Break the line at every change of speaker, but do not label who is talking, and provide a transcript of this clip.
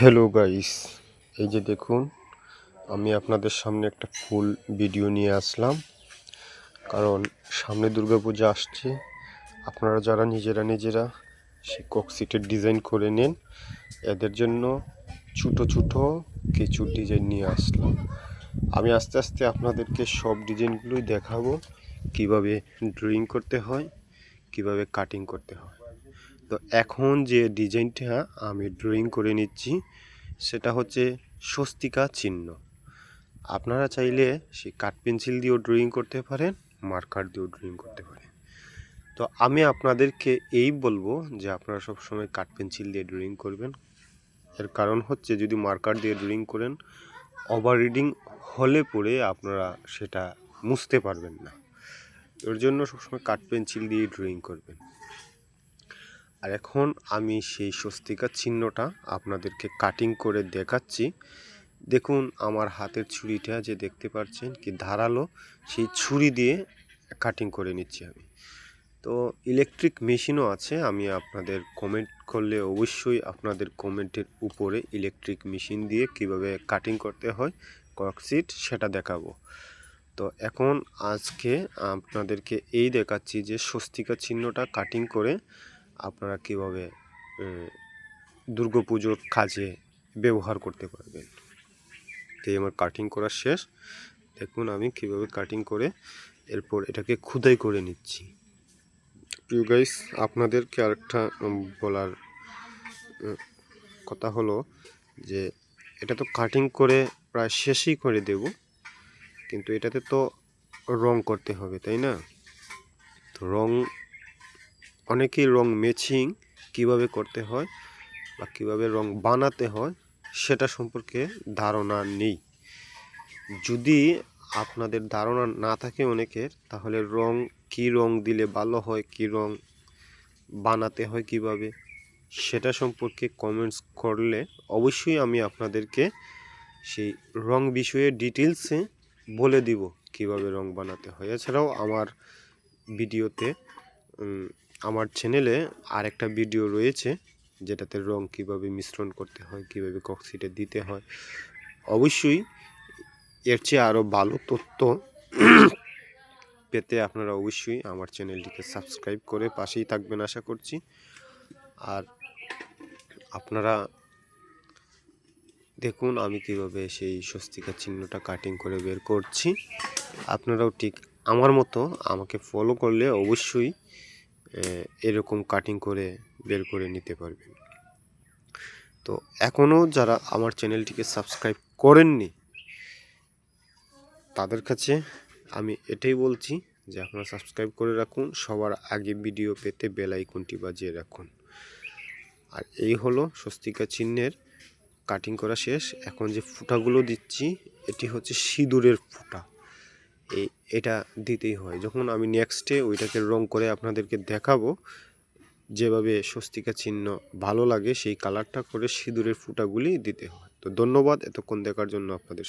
Hello guys এই যে দেখুন, আমি আপনাদের সামনে একটা ফুল ভিডিও নিয়ে আসলাম। কারণ সামনে দুর্গাপূজা আসছে। আপনারা যারা নিজেরা নিজেরা সেই ককসিটের ডিজাইন করে নেন, এদের জন্য ছোটো ছোটো কিছু ডিজাইন নিয়ে আসলাম। আমি আস্তে আস্তে আপনাদেরকে সব ডিজাইনগুলোই দেখাবো। কীভাবে ড্রয়িং করতে হয়, কীভাবে কাটিং করতে হয়। তো এখন যে ডিজাইনটা আমি ড্রয়িং করে নিচ্ছি, সেটা হচ্ছে স্বস্তিকা চিহ্ন। আপনারা চাইলে সেই কাঠ পেন্সিল দিয়েও ড্রয়িং করতে পারেন, মার্কার দিয়েও ড্রয়িং করতে পারেন। তো আমি আপনাদেরকে এই বলব যে আপনারা সবসময় কাঠ পেন্সিল দিয়ে ড্রয়িং করবেন। এর কারণ হচ্ছে যদি মার্কার দিয়ে ড্রয়িং করেন ওভার রিডিং হলে পরে আপনারা সেটা মুছতে পারবেন না। এর জন্য সবসময় কাঠ পেন্সিল দিয়ে ড্রয়িং করবেন। আর এখন আমি সেই স্বস্তিকার চিহ্নটা আপনাদেরকে কাটিং করে দেখাচ্ছি। দেখুন আমার হাতের ছুরিটা যে দেখতে পাচ্ছেন কি ধারালো, সেই ছুরি দিয়ে কাটিং করে নিচ্ছি আমি। তো ইলেকট্রিক মেশিনও আছে, আমি আপনাদের কমেন্ট করলে অবশ্যই আপনাদের কমেন্টের উপরে ইলেকট্রিক মেশিন দিয়ে কীভাবে কাটিং করতে হয় ককসিট সেটা দেখাবো। তো এখন আজকে আপনাদেরকে এই দেখাচ্ছি যে স্বস্তিকা চিহ্নটা কাটিং করে আপনারা কীভাবে দুর্গাপুজোর কাজে ব্যবহার করতে পারবেন? তো আমার কাটিং করা শেষ। দেখুন আমি কীভাবে কাটিং করে এরপর এটাকে খুদাই করে নিচ্ছি। প্রিয় গাইস আপনাদেরকে আরেকটা বলার কথা হলো যে এটা তো কাটিং করে প্রায় শেষই করে দেব, কিন্তু এটাতে তো রং করতে হবে, তাই না? তো রং অনেকেই রং ম্যাচিং কীভাবে করতে হয় বা কীভাবে রং বানাতে হয় সেটা সম্পর্কে ধারণা নেই। যদি আপনাদের ধারণা না থাকে অনেকের, তাহলে রং কি রং দিলে ভালো হয়, কি রং বানাতে হয় কীভাবে, সেটা সম্পর্কে কমেন্টস করলে অবশ্যই আমি আপনাদেরকে সেই রং বিষয়ে ডিটেলসে বলে দিব কীভাবে রং বানাতে হয়। এছাড়াও আমার ভিডিওতে আমার চ্যানেলে আরেকটা ভিডিও রয়েছে, যেটাতে রং কীভাবে মিশ্রণ করতে হয়, কীভাবে কক্সিটে দিতে হয়। অবশ্যই এর চেয়ে আরও ভালো তথ্য পেতে আপনারা অবশ্যই আমার চ্যানেলটিকে সাবস্ক্রাইব করে পাশেই থাকবেন আশা করছি। আর আপনারা দেখুন আমি কীভাবে সেই স্বস্তিকা চিহ্নটা কাটিং করে বের করছি। আপনারাও ঠিক আমার মতো আমাকে ফলো করলে অবশ্যই এরকম কাটিং করে বের করে নিতে পারবেন। তো এখনও যারা আমার চ্যানেলটিকে সাবস্ক্রাইব করেননি, তাদের কাছে আমি এটাই বলছি যে আপনারা সাবস্ক্রাইব করে রাখুন, সবার আগে ভিডিও পেতে বেল বাজিয়ে রাখুন। আর এই হলো স্বস্তিকা চিহ্নের কাটিং করা শেষ। এখন যে ফুটাগুলো দিচ্ছি, এটি হচ্ছে সিঁদুরের ফুটা। এটা দিতেই হয়। যখন আমি নেক্সটে ওইটাকে রং করে আপনাদেরকে দেখাবো, যেভাবে স্বস্তিকা চিহ্ন ভালো লাগে, সেই কালারটা করে সিঁদুরের ফুটাগুলি দিতে হয়। তো ধন্যবাদ, এতক্ষণ দেখার জন্য আপনাদের